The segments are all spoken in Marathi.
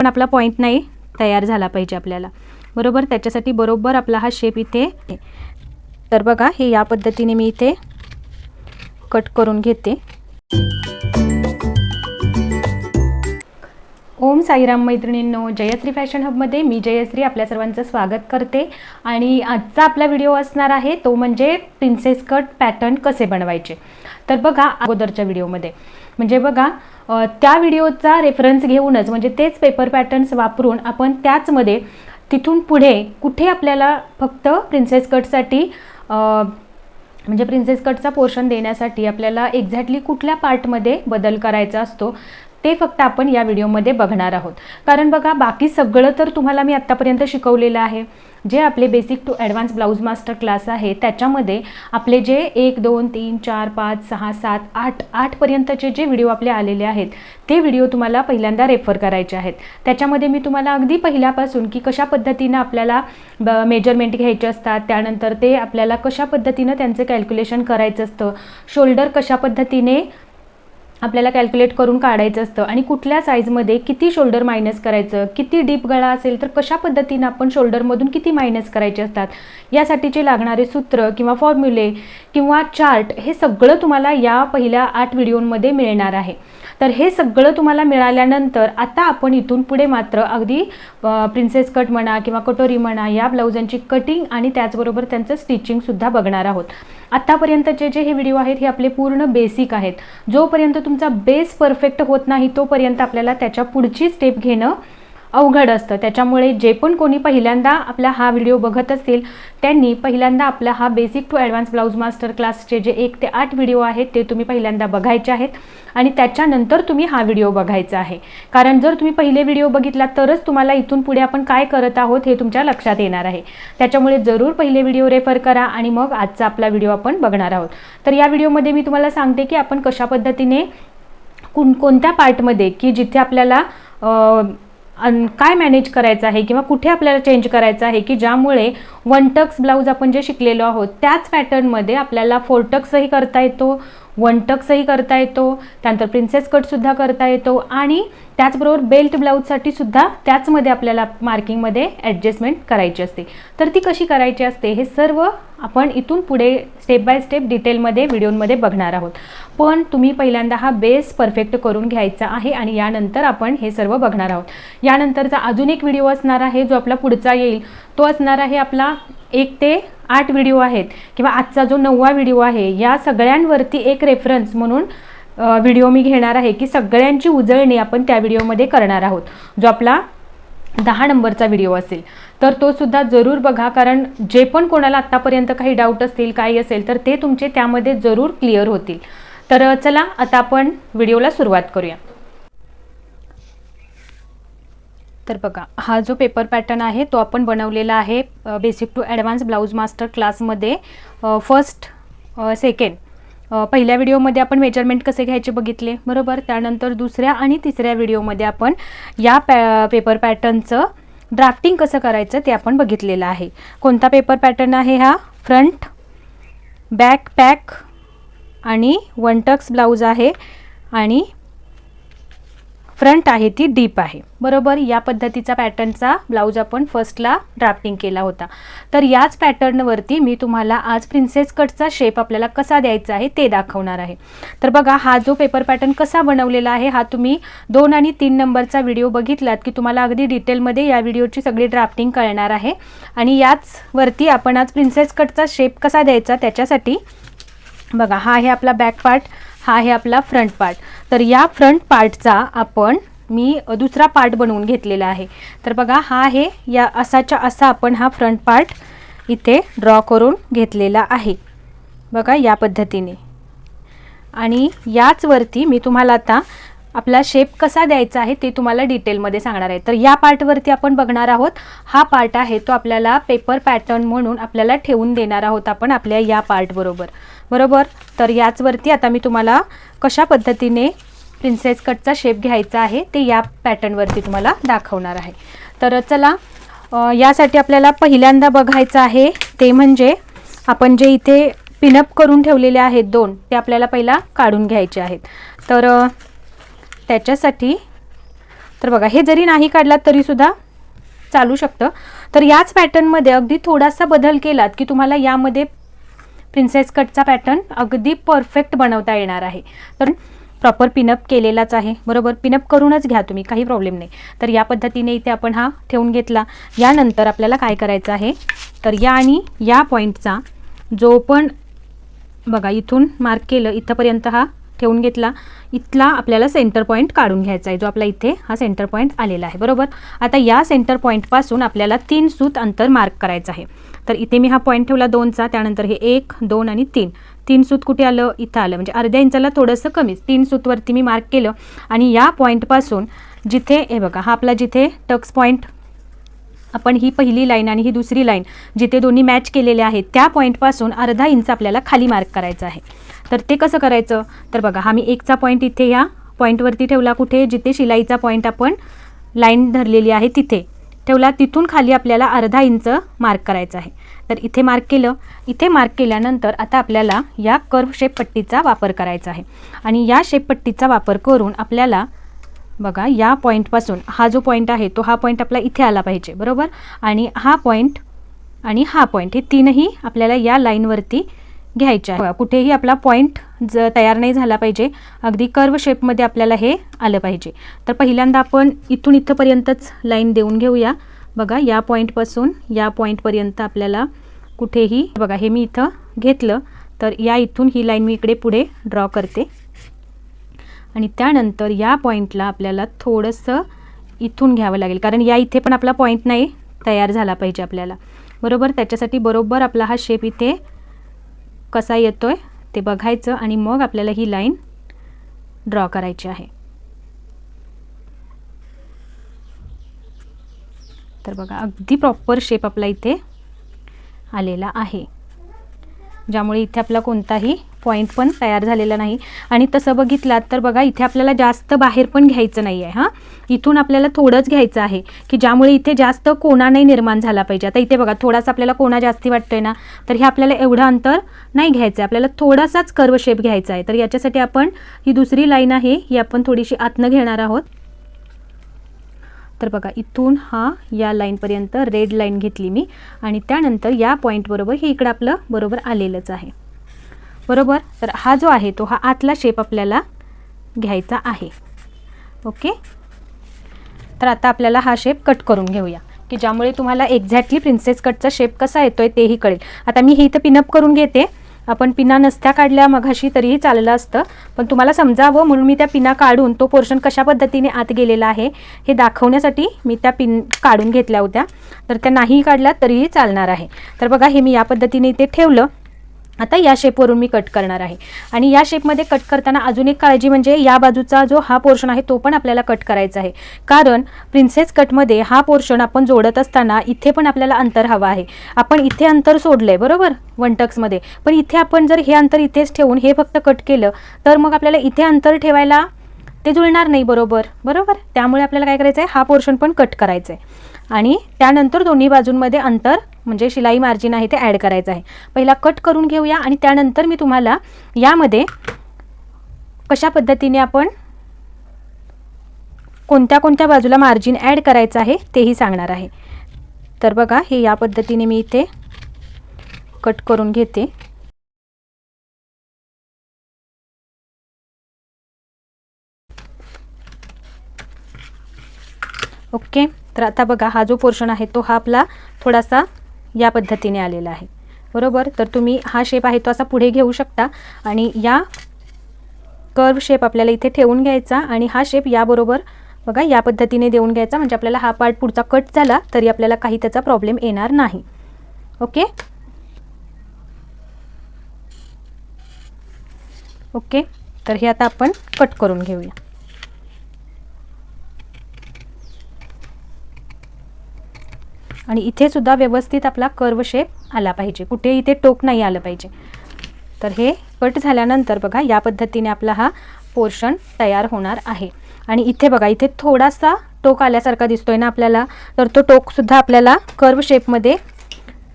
पण आपला पॉईंट नाही तयार झाला पाहिजे आपल्याला. बरोबर? त्याच्यासाठी बरोबर आपला हा शेप इथे तर बघा हे या पद्धतीने मी इथे कट करून घेते. ओम साईराम मैत्रिणींनो जयश्री फॅशन हबमध्ये मी जयश्री आपल्या सर्वांचं स्वागत करते. आणि आजचा आपला व्हिडिओ असणार आहे तो म्हणजे प्रिन्सेस कट पॅटर्न कसे बनवायचे? तर बघा अगोदरच्या व्हिडिओमध्ये. म्हणजे बघा त्या व्हिडिओचा रेफरन्स घेऊनच म्हणजे तेच पेपर पॅटर्न्स वापरून आपण त्याचमध्ये तिथून पुढे कुठे आपल्याला फक्त प्रिन्सेस कटसाठी म्हणजे प्रिन्सेस कटचा पोर्शन देण्यासाठी आपल्याला एक्झॅक्टली कुठल्या पार्टमध्ये बदल करायचा असतो ते फक्त आपण या व्हिडिओमध्ये बघणार आहोत. कारण बघा बाकी सगळं तर तुम्हाला मी आत्तापर्यंत शिकवलेलं आहे. जे आपले basic to advance blouse master class आहे त्याच्यामध्ये आपले जे एक दोन तीन चार पाच सहा सात आठ आठपर्यंतचे जे व्हिडिओ आपले आलेले आहेत ते व्हिडिओ तुम्हाला पहिल्यांदा रेफर करायचे आहेत. त्याच्यामध्ये मी तुम्हाला अगदी पहिल्यापासून की कशा पद्धतीनं आपल्याला ब मेजरमेंट घ्यायचे असतात त्यानंतर ते आपल्याला कशा पद्धतीनं त्यांचं कॅल्क्युलेशन करायचं असतं शोल्डर कशा पद्धतीने आपल्याला कॅल्क्युलेट करून काढायचं असतं. आणि कुठल्या साईजमध्ये किती शोल्डर मायनस करायचं किती डीप गळा असेल तर कशा पद्धतीनं आपण शोल्डरमधून किती मायनस करायचे असतात? यासाठीचे लागणारे सूत्र किंवा फॉर्म्युले किंवा चार्ट हे सगळं तुम्हाला या पहिल्या आठ व्हिडिओमध्ये मिळणार आहे. तर हे सगळं तुम्हाला मिळाल्यानंतर आता आपण इथून पुढे मात्र अगदी प्रिन्सेस कट म्हणा किंवा कटोरी म्हणा या ब्लाउजांची कटिंग आणि त्याचबरोबर त्यांचं स्टिचिंगसुद्धा बघणार आहोत. आत्तापर्यंतचे जे हे व्हिडिओ आहेत हे आपले पूर्ण बेसिक आहेत. जोपर्यंत तुमचा बेस परफेक्ट होत नाही तोपर्यंत आपल्याला त्याच्या पुढची स्टेप घेणं अवघड असतं. त्याच्यामुळे जे पण कोणी पहिल्यांदा आपला हा व्हिडिओ बघत असतील त्यांनी पहिल्यांदा आपला हा basic to advance blouse master क्लासचे जे एक ते आठ व्हिडिओ आहेत ते तुम्ही पहिल्यांदा बघायचे आहेत आणि त्याच्यानंतर तुम्ही हा व्हिडिओ बघायचा आहे. कारण जर तुम्ही पहिले व्हिडिओ बघितला तरच तुम्हाला इथून पुढे आपण काय करत आहोत हे तुमच्या लक्षात येणार आहे. त्याच्यामुळे जरूर पहिले व्हिडिओ रेफर करा आणि मग आजचा आपला व्हिडिओ आपण बघणार आहोत. तर या व्हिडिओमध्ये मी तुम्हाला सांगते की आपण कशा पद्धतीने कोण कोणत्या पार्टमध्ये की जिथे आपल्याला अन काय मॅनेज करायचं आहे किंवा कुठे आपल्याला चेंज करायचं आहे की ज्यामुळे वन टक्स ब्लाऊज आपण जे शिकलेलो आहोत त्याच पॅटर्नमध्ये आपल्याला फोर टक्सही करता येतो वनटक्सही करता येतो त्यानंतर प्रिन्सेस कटसुद्धा करता येतो आणि त्याचबरोबर बेल्ट ब्लाऊजसाठी सुद्धा त्याचमध्ये आपल्याला मार्किंगमध्ये ॲडजस्टमेंट करायची असते. तर ती कशी करायची असते? हे सर्व आपण इथून पुढे स्टेप बाय स्टेप डिटेलमध्ये व्हिडिओमध्ये बघणार आहोत. पण तुम्ही पहिल्यांदा हा बेस परफेक्ट करून घ्यायचा आहे आणि यानंतर आपण हे सर्व बघणार आहोत. यानंतरचा अजून एक व्हिडिओ असणार आहे जो आपला पुढचा येईल. तो असणार आहे आपला एक ते आठ व्हिडिओ आहेत किंवा आजचा जो नववा व्हिडिओ आहे या सगळ्यांवरती एक रेफरन्स म्हणून व्हिडिओ मी घेणार आहे की सगळ्यांची उजळणी आपण त्या व्हिडिओमध्ये करणार आहोत. जो आपला दहा नंबरचा व्हिडिओ असेल. तर तो सुद्धा जरूर बघा कारण जे पण कोणाला आत्तापर्यंत काही डाऊट असतील काही असेल तर ते तुमचे त्यामध्ये जरूर क्लिअर होतील. तर चला आता आपण व्हिडिओला सुरुवात करूया. तर बघा हा जो पेपर पॅटर्न आहे तो आपण बनवलेला आहे basic to advance blouse master क्लासमध्ये फर्स्ट सेकंड पहिल्या व्हिडिओमध्ये आपण मेजरमेंट कसे घ्यायचे बघितले बरोबर? त्यानंतर दुसऱ्या आणि तिसऱ्या व्हिडिओमध्ये आपण या पॅ पेपर पॅटर्नचं ड्राफ्टिंग कसं करायचं ते आपण बघितलेलं आहे. कोणता पेपर पॅटर्न आहे हा? फ्रंट बॅक पॅक आणि वन टक्स ब्लाऊज आहे आणि फ्रंट आहे ती डीप आहे. बरोबर या पद्धतीचा पॅटर्नचा ब्लाऊज आपण फर्स्टला ड्राफ्टिंग केला होता. तर याच पॅटर्नवरती मी तुम्हाला आज प्रिन्सेस कटचा शेप आपल्याला कसा द्यायचा आहे ते दाखवणार आहे. तर बघा हा जो पेपर पॅटर्न कसा बनवलेला आहे हा तुम्ही दोन आणि तीन नंबरचा व्हिडिओ बघितलात की तुम्हाला अगदी डिटेलमध्ये या व्हिडिओची सगळी ड्राफ्टिंग कळणार आहे. आणि याच वरती आपण आज प्रिन्सेस कटचा शेप कसा द्यायचा त्याच्यासाठी बघा हा आहे आपला बॅक पार्ट हा आहे आपला फ्रंट पार्ट तर या फ्रंट पार्टचा आपण मी दुसरा पार्ट बनवून घेतलेला आहे. तर बघा हा आहे या असाच्या असा आपण हा फ्रंट पार्ट इथे ड्रॉ करून घेतलेला आहे. बघा या पद्धतीने. आणि याचवरती मी तुम्हाला आता आपला शेप कसा द्यायचा आहे ते तुम्हाला डिटेलमध्ये सांगणार आहे. तर या पार्टवरती आपण बघणार आहोत. हा पार्ट आहे तो आपल्याला पेपर पॅटर्न म्हणून आपल्याला ठेवून देणार आहोत आपण आपल्या या पार्टबरोबर बरोबर. तर याचवरती आता मी तुम्हाला कशा पद्धतीने प्रिन्सेस कटचा शेप घ्यायचा आहे ते या पॅटर्नवरती तुम्हाला दाखवणार आहे. तर चला यासाठी आपल्याला पहिल्यांदा बघायचं आहे ते म्हणजे आपण जे इथे पिनअप करून ठेवलेले आहेत दोन ते आपल्याला पहिला काढून घ्यायचे आहेत. तर त्याच्यासाठी तर बघा हे जरी नाही काढलात तरीसुद्धा चालू शकतं. तर याच पॅटर्नमध्ये अगदी थोडासा बदल केलात की तुम्हाला यामध्ये प्रिन्सेस कटचा पॅटर्न अगदी परफेक्ट बनवता येणार आहे. तर प्रॉपर पिनअप केलेलाच आहे. बरोबर? पिनअप करूनच घ्या तुम्ही काही प्रॉब्लेम नाही. तर या पद्धतीने इथे आपण हा ठेवून घेतला. यानंतर आपल्याला काय करायचं आहे? तर या आणि या पॉईंटचा जो पण बघा इथून मार्क केलं इथंपर्यंत हा ठेवून घेतला. इथला आपल्याला सेंटर पॉईंट काढून घ्यायचा आहे. जो आपला इथे हा सेंटर पॉईंट आलेला आहे. बरोबर? आता या सेंटर पॉईंटपासून आपल्याला तीन सूत अंतर मार्क करायचं आहे. तर इथे मी हा पॉईंट ठेवला दोनचा. त्यानंतर हे एक दोन आणि तीन. तीन सूत कुठे आलं? इथं आलं. म्हणजे अर्ध्या इंचाला थोडंसं कमीच तीन सूतवरती मी मार्क केलं. आणि या पॉईंटपासून जिथे हे बघा हा आपला जिथे टक्स पॉईंट आपण ही पहिली लाईन आणि ही दुसरी लाईन जिथे दोन्ही मॅच केलेले आहेत त्या पॉईंटपासून अर्धा इंच आपल्याला खाली मार्क करायचं आहे. तर ते कसं करायचं? तर बघा हा मी एकचा पॉईंट इथे या पॉईंटवरती ठेवला कुठे? जिथे शिलाईचा पॉईंट आपण लाईन धरलेली आहे तिथे. ठेवला तिथून खाली आपल्याला अर्धा इंच मार्क करायचं आहे. तर इथे मार्क केलं. इथे मार्क केल्यानंतर आता आपल्याला या कर्व शेप पट्टीचा वापर करायचा आहे. आणि या शेप पट्टीचा वापर करून आपल्याला बघा या पॉईंटपासून हा जो पॉईंट आहे तो हा पॉईंट आपला इथे आला पाहिजे बरोबर? आणि हा पॉईंट आणि हा पॉईंट हे तीनही आपल्याला या लाईनवरती घ्यायचे आहे. बघा, कुठेही आपला पॉईंट ज तयार नाही झाला पाहिजे अगदी कर्व शेपमध्ये आपल्याला हे आलं पाहिजे. तर पहिल्यांदा आपण इथून इथंपर्यंतच लाईन देऊन घेऊया. बघा या पॉईंटपासून या पॉईंटपर्यंत आपल्याला कुठेही बघा हे मी इथं घेतलं तर या इथून ही लाईन मी इकडे पुढे ड्रॉ करते. आणि त्यानंतर या पॉईंटला आपल्याला थोडंसं इथून घ्यावं लागेल. कारण या इथे पण आपला पॉईंट नाही तयार झाला पाहिजे आपल्याला. बरोबर? त्याच्यासाठी बरोबर आपला हा शेप इथे कसा येतो आहे ते बघायचं आणि मग आपल्याला ही लाईन ड्रॉ करायची आहे. तर बघा अगदी प्रॉपर शेप आपला इथे आलेला आहे. ज्यामुळे इथे आपला कोणताही पॉईंट पण तयार झालेला नाही. आणि तसं बघितलात तर बघा इथे आपल्याला जास्त बाहेर पण घ्यायचं नाही आहे हां? इथून आपल्याला थोडंच घ्यायचं आहे की ज्यामुळे इथे जास्त कोणा नाही निर्माण झाला पाहिजे. आता इथे बघा थोडासा आपल्याला कोणा जास्ती वाटतोय ना तर हे आपल्याला एवढं अंतर नाही घ्यायचं आहे आपल्याला थोडासाच कर्व शेप घ्यायचा आहे. तर याच्यासाठी आपण ही दुसरी लाईन आहे ही आपण थोडीशी आतनं घेणार आहोत. तर बघा इथून हा या लाईनपर्यंत रेड लाईन घेतली मी आणि त्यानंतर या पॉईंटबरोबर हे इकडं आपलं बरोबर आलेलंच आहे. बरोबर? तर हा जो आहे तो हा आतला शेप आपल्याला घ्यायचा आहे. ओके? तर आता आपल्याला हा शेप कट करून घेऊया की ज्यामुळे तुम्हाला एक्झॅक्टली प्रिन्सेस कटचा शेप कसा येतो आहे तेही कळेल. आता मी हे इथं पिनअप करून घेते. आपण पिना नसत्या काढल्या मघाशी तरीही चाललं असतं. पण तुम्हाला समजावं म्हणून मी त्या पिना काढून तो पोर्शन कशा पद्धतीने आत गेलेला आहे हे दाखवण्यासाठी मी त्या पिन काढून घेतल्या होत्या. तर त्या नाही काढल्या तरीही चालणार आहे. तर बघा हे मी या पद्धतीने इथे ठेवलं. आता या शेपवरून मी कट करणार आहे. आणि या शेपमध्ये कट करताना अजून एक काळजी म्हणजे या बाजूचा जो हा पोर्शन आहे तो पण आपल्याला कट करायचा आहे. कारण प्रिन्सेस कटमध्ये हा पोर्शन आपण जोडत असताना इथे पण आपल्याला अंतर हवं आहे. आपण इथे अंतर सोडलं आहे बरोबर वन टक्समध्ये पण इथे आपण जर हे अंतर इथेच ठेवून हे फक्त कट केलं तर मग आपल्याला इथे अंतर ठेवायला ते जुळणार नाही बरोबर? बरोबर? त्यामुळे आपल्याला काय करायचं आहे हा पोर्शन पण कट करायचा आहे आणि त्यानंतर दोन्ही बाजूंमध्ये अंतर म्हणजे शिलाई मार्जिन आहे ते ॲड करायचं आहे. पहिला कट करून घेऊया आणि त्यानंतर मी तुम्हाला यामध्ये कशा पद्धतीने आपण कोणत्या कोणत्या बाजूला मार्जिन ॲड करायचं आहे तेही सांगणार आहे. तर बघा हे या पद्धतीने मी इथे कट करून घेते. ओके तर आता बघा हा जो पोर्शन आहे तो हा आपला थोडासा या पद्धतीने आलेला आहे. बरोबर? तर तुम्ही हा शेप आहे तो असा पुढे घेऊ शकता आणि या कर्व शेप आपल्याला इथे ठेवून घ्यायचा आणि हा शेप याबरोबर बघा या पद्धतीने देऊन घ्यायचा. म्हणजे आपल्याला हा पार्ट पुढचा कट झाला तरी आपल्याला काही त्याचा प्रॉब्लेम येणार नाही. ओके ओके तर हे आता आपण कट करून घेऊया. आणि इथे सुद्धा व्यवस्थित आपला कर्व शेप आला पाहिजे. कुठे इथे टोक नाही आलं पाहिजे. तर हे कट झाल्यानंतर बघा या पद्धतीने आपला हा पोर्शन तयार होणार आहे. आणि इथे बघा इथे थोडासा टोक आल्यासारखा दिसतोय ना आपल्याला? तर तो टोकसुद्धा आपल्याला कर्व शेपमध्ये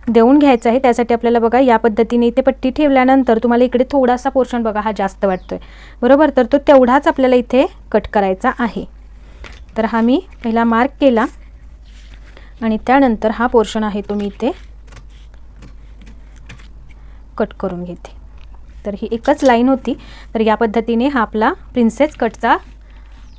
देऊन घ्यायचा आहे. त्यासाठी आपल्याला बघा या पद्धतीने इथे पट्टी ठेवल्यानंतर तुम्हाला इकडे थोडासा पोर्शन बघा हा जास्त वाटतोय. बरोबर? तर तो तेवढाच आपल्याला इथे कट करायचा आहे. तर हा मी पहिला मार्क केला. आणि त्यानंतर हा पोर्शन आहे तो मी इथे कट करून घेते. तर ही एकच लाईन होती. तर या पद्धतीने हा आपला प्रिन्सेस कटचा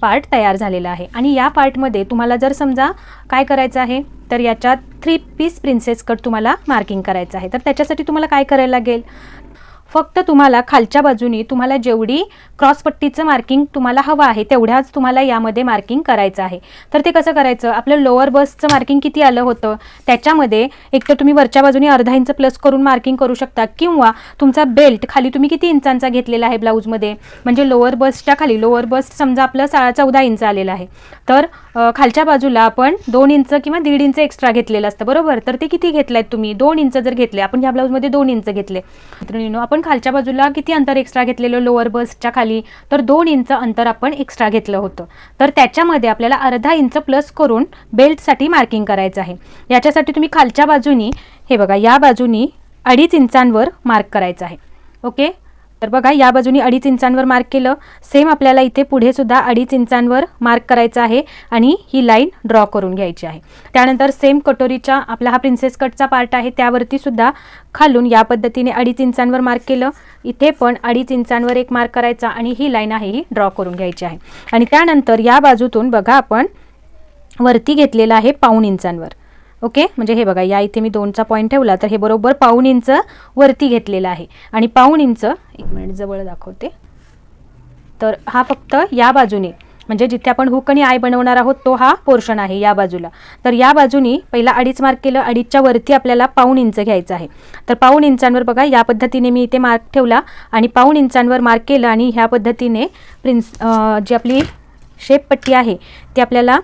पार्ट तयार झालेला आहे. आणि या पार्टमध्ये तुम्हाला जर समजा काय करायचं आहे तर याच्यात थ्री पीस प्रिन्सेस कट तुम्हाला मार्किंग करायचं आहे. तर त्याच्यासाठी तुम्हाला काय करायला लागेल? फक्त तुम्हाला खालच्या बाजूनी तुम्हाला जेवढी क्रॉसपट्टीचं मार्किंग तुम्हाला हवं आहे तेवढ्याच तुम्हाला यामध्ये मार्किंग करायचं आहे. तर ते कसं करायचं? आपलं लोअर बसचं मार्किंग किती आलं होतं? त्याच्यामध्ये एक तर तुम्ही वरच्या बाजूने अर्धा इंच प्लस करून मार्किंग करू शकता. किंवा तुमचा बेल्ट खाली तुम्ही किती इंचांचा घेतलेला आहे ब्लाऊजमध्ये म्हणजे लोअर बसच्या खाली लोअर बस समजा आपलं सा चौदा इंच आलेलं आहे. तर खालच्या बाजूला आपण दोन इंच किंवा दीड इंच एक्स्ट्रा घेतलेलं असतं बरोबर? तर ते किती घेतलं आहेत तुम्ही? दोन इंच जर घेतले आपण ह्या ब्लाऊजमध्ये दोन इंच घेतले. मित्रांनो आपण खालच्या बाजूला किती अंतर एक्स्ट्रा घेतलेलं? लोअर बसच्या खाली. तर दोन इंच अंतर आपण एक्स्ट्रा घेतलं होतं. तर त्याच्यामध्ये आपल्याला अर्धा इंच प्लस करून बेल्टसाठी मार्किंग करायचं आहे. याच्यासाठी तुम्ही खालच्या बाजूनी हे बघा या बाजूनी अडीच इंचांवर मार्क करायचं आहे. ओके तर बघा या बाजूनी अडीच इंचांवर मार्क केलं. सेम आपल्याला इथे पुढे सुद्धा अडीच इंचांवर मार्क करायचं आहे आणि ही लाईन ड्रॉ करून घ्यायची आहे. त्यानंतर सेम कटोरीच्या आपला हा प्रिन्सेस कटचा पार्ट आहे त्यावरती सुद्धा खालून या पद्धतीने अडीच इंचांवर मार्क केलं. इथे पण अडीच इंचांवर एक मार्क करायचा आणि ही लाईन आहे ही ड्रॉ करून घ्यायची आहे. आणि त्यानंतर या बाजूतून बघा आपण वरती घेतलेलं आहे पाऊण इंचांवर. ओके? म्हणजे हे बघा या इथे मी दोनचा पॉईंट ठेवला तर हे बरोबर पाऊण इंच वरती घेतलेलं आहे. आणि पाऊण इंच एक मिनिट जवळ दाखवते. तर हा फक्त या बाजूने म्हणजे जिथे आपण हुक आणि आय बनवणार आहोत तो हा पोर्शन आहे या बाजूला. तर या बाजूनी पहिला अडीच मार्क केलं अडीचच्या वरती आपल्याला पाऊण इंच घ्यायचं आहे. तर पाऊण इंचांवर बघा या पद्धतीने मी इथे मार्क ठेवला आणि पाऊण इंचांवर मार्क केलं आणि ह्या पद्धतीने प्रिन्स जी आपली शेप पट्टी आहे ती आपल्याला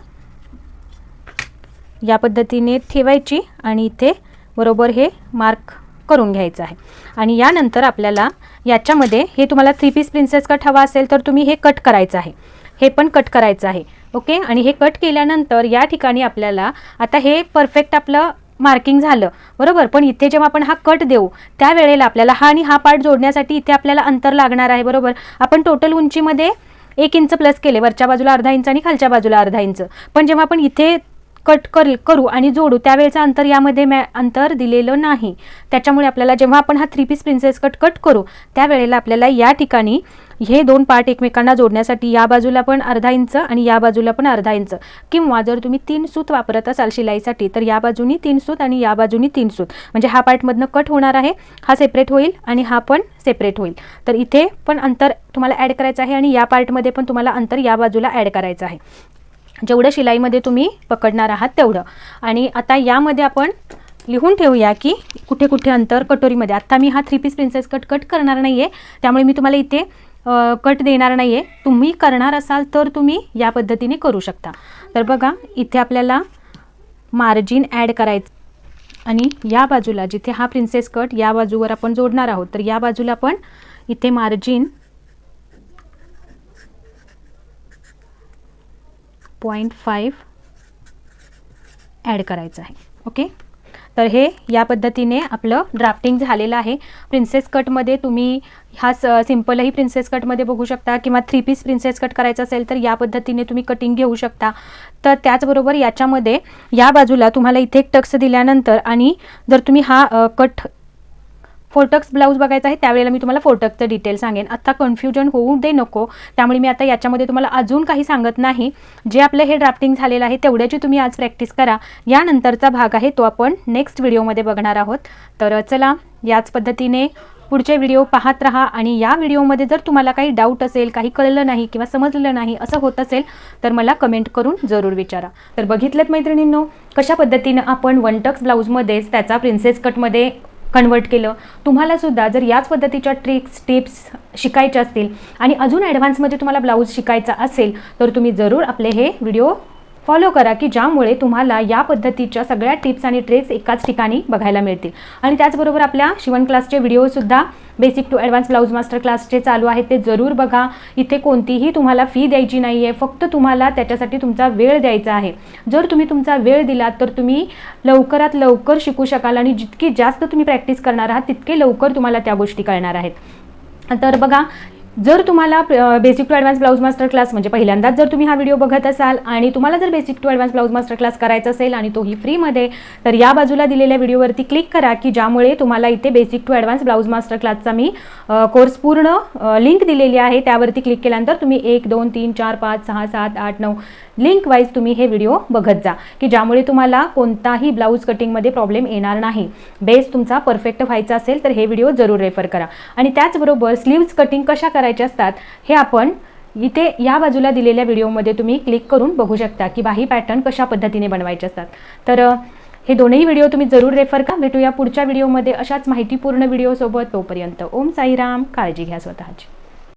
या पद्धतीने ठेवायची आणि इथे बरोबर हे मार्क करून घ्यायचं आहे. आणि यानंतर आपल्याला याच्यामध्ये हे तुम्हाला थ्री पीस प्रिन्सेस कट हवा असेल तर तुम्ही हे कट करायचं आहे. हे पण कट करायचं आहे. ओके आणि हे कट केल्यानंतर या ठिकाणी आपल्याला आता हे परफेक्ट आपलं मार्किंग झालं. बरोबर? पण इथे जेव्हा आपण हा कट देऊ त्यावेळेला आपल्याला हा आणि हा पार्ट जोडण्यासाठी इथे आपल्याला अंतर लागणार आहे. बरोबर? आपण टोटल उंचीमध्ये एक इंच प्लस केले वरच्या बाजूला अर्धा इंच आणि खालच्या बाजूला अर्धा इंच पण जेव्हा आपण इथे कट कर करू आणि जोडू. त्यावेळेचं अंतर यामध्ये मॅ अंतर दिलेलं नाही. त्याच्यामुळे आपल्याला जेव्हा आपण हा three piece princess cut cut करू त्यावेळेला आपल्याला या ठिकाणी हे दोन पार्ट एकमेकांना जोडण्यासाठी या बाजूला पण अर्धा इंच आणि या बाजूला पण अर्धा इंच. किंवा जर तुम्ही तीन सूत वापरत असाल शिलाईसाठी तर या बाजूनी तीन सूत आणि या बाजूनी तीन सूत. म्हणजे हा पार्टमधनं कट होणार आहे हा सेपरेट होईल आणि हा पण सेपरेट होईल. तर इथे पण अंतर तुम्हाला ॲड करायचं आहे आणि या पार्टमध्ये पण तुम्हाला अंतर या बाजूला ॲड करायचं आहे. जेवढं शिलाईमध्ये तुम्ही पकडणार आहात तेवढं. आणि आता यामध्ये आपण लिहून ठेवूया की कुठे कुठे अंतर कटोरीमध्ये. आत्ता मी हा three piece princess cut cut करणार नाही आहे त्यामुळे मी तुम्हाला इथे कट देणार नाही आहे तुम्ही करणार असाल तर तुम्ही या पद्धतीने करू शकता. तर बघा इथे आपल्याला मार्जिन ॲड करायचं. आणि या बाजूला जिथे हा प्रिन्सेस कट या बाजूवर आपण जोडणार आहोत तर या बाजूला आपण इथे मार्जिन पॉईंट फाईव्ह ॲड करायचं आहे. ओके तर हे या पद्धतीने आपलं ड्राफ्टिंग झालेलं आहे. प्रिन्सेस कटमध्ये तुम्ही हा स सिम्पलही प्रिन्सेस कटमध्ये बघू शकता किंवा थ्री पीस प्रिन्सेस कट करायचं असेल तर या पद्धतीने तुम्ही कटिंग घेऊ शकता. तर त्याचबरोबर याच्यामध्ये या बाजूला तुम्हाला इथे एक टक्स दिल्यानंतर आणि जर तुम्ही हा कट फोटक्स ब्लाऊज बघायचा आहे त्यावेळेला मी तुम्हाला फोरटक्सचं डिटेल सांगेन. आत्ता कन्फ्युजन होऊ दे नको. त्यामुळे मी आता याच्यामध्ये तुम्हाला अजून काही सांगत नाही. जे आपलं हे ड्राफ्टिंग झालेलं आहे तेवढ्याची तुम्ही आज प्रॅक्टिस करा. यानंतरचा भाग आहे तो आपण नेक्स्ट व्हिडिओमध्ये बघणार आहोत. तर चला याच पद्धतीने पुढचे व्हिडिओ पाहत राहा आणि या व्हिडिओमध्ये जर तुम्हाला काही डाऊट असेल काही कळलं नाही किंवा समजलं नाही असं होत असेल तर मला कमेंट करून जरूर विचारा. तर बघितलं मैत्रिणींनो कशा पद्धतीनं आपण वन टक्स ब्लाऊजमध्येच त्याचा प्रिन्सेस कटमध्ये कन्वर्ट केलं. तुम्हालासुद्धा जर याच पद्धतीच्या ट्रिक्स टिप्स शिकायच्या असतील आणि अजून ॲडव्हान्समध्ये तुम्हाला ब्लाऊज शिकायचा असेल तर तुम्ही जरूर आपले हे व्हिडिओ फॉलो करा की ज्यामुळे तुम्हाला या पद्धतीच्या सगळ्या टिप्स आणि ट्रिक्स एकाच ठिकाणी बघायला मिळतील. आणि त्याचबरोबर आपल्या शिवण क्लासचे व्हिडिओसुद्धा basic to advance blouse master क्लासचे चालू आहेत. ते जरूर बघा. इथे कोणतीही तुम्हाला फी द्यायची नाही आहे फक्त तुम्हाला त्याच्यासाठी तुमचा वेळ द्यायचा आहे. जर तुम्ही तुमचा वेळ दिलात तर तुम्ही लवकरात लवकर शिकू शकाल आणि जितकी जास्त तुम्ही प्रॅक्टिस करणार आहात तितके लवकर तुम्हाला त्या गोष्टी कळणार आहेत. तर बघा जर तुम्हाला basic to advance blouse master class म्हणजे पहिल्यांदाच जर तुम्ही हा व्हिडिओ बघत असाल आणि तुम्हाला जर basic to advance blouse master class करायचा असेल आणि तोही फ्रीमध्ये तर या बाजूला दिलेल्या व्हिडिओवरती क्लिक करा की ज्यामुळे तुम्हाला इथे basic to advance blouse master क्लासचा मी कोर्स पूर्ण लिंक दिलेली आहे. त्यावरती क्लिक केल्यानंतर तुम्ही एक दोन तीन चार पाच सहा सात आठ नऊ लिंक वाईज तुम्ही हे व्हिडिओ बघत जा की ज्यामुळे तुम्हाला कोणताही ब्लाऊज कटिंगमध्ये प्रॉब्लेम येणार नाही. बेस तुमचा परफेक्ट व्हायचा असेल तर हे व्हिडिओ जरूर रेफर करा. आणि त्याचबरोबर स्लीव्ज कटिंग कशा करायच्या असतात हे आपण इथे या बाजूला दिलेल्या व्हिडिओमध्ये तुम्ही क्लिक करून बघू शकता की बाही पॅटर्न कशा पद्धतीने बनवायचे असतात. तर हे दोन्ही व्हिडिओ तुम्ही जरूर रेफर का भेटूया पुढच्या व्हिडिओमध्ये अशाच माहितीपूर्ण व्हिडिओसोबत तोपर्यंत ओम साईराम काळजी घ्या स्वतःची.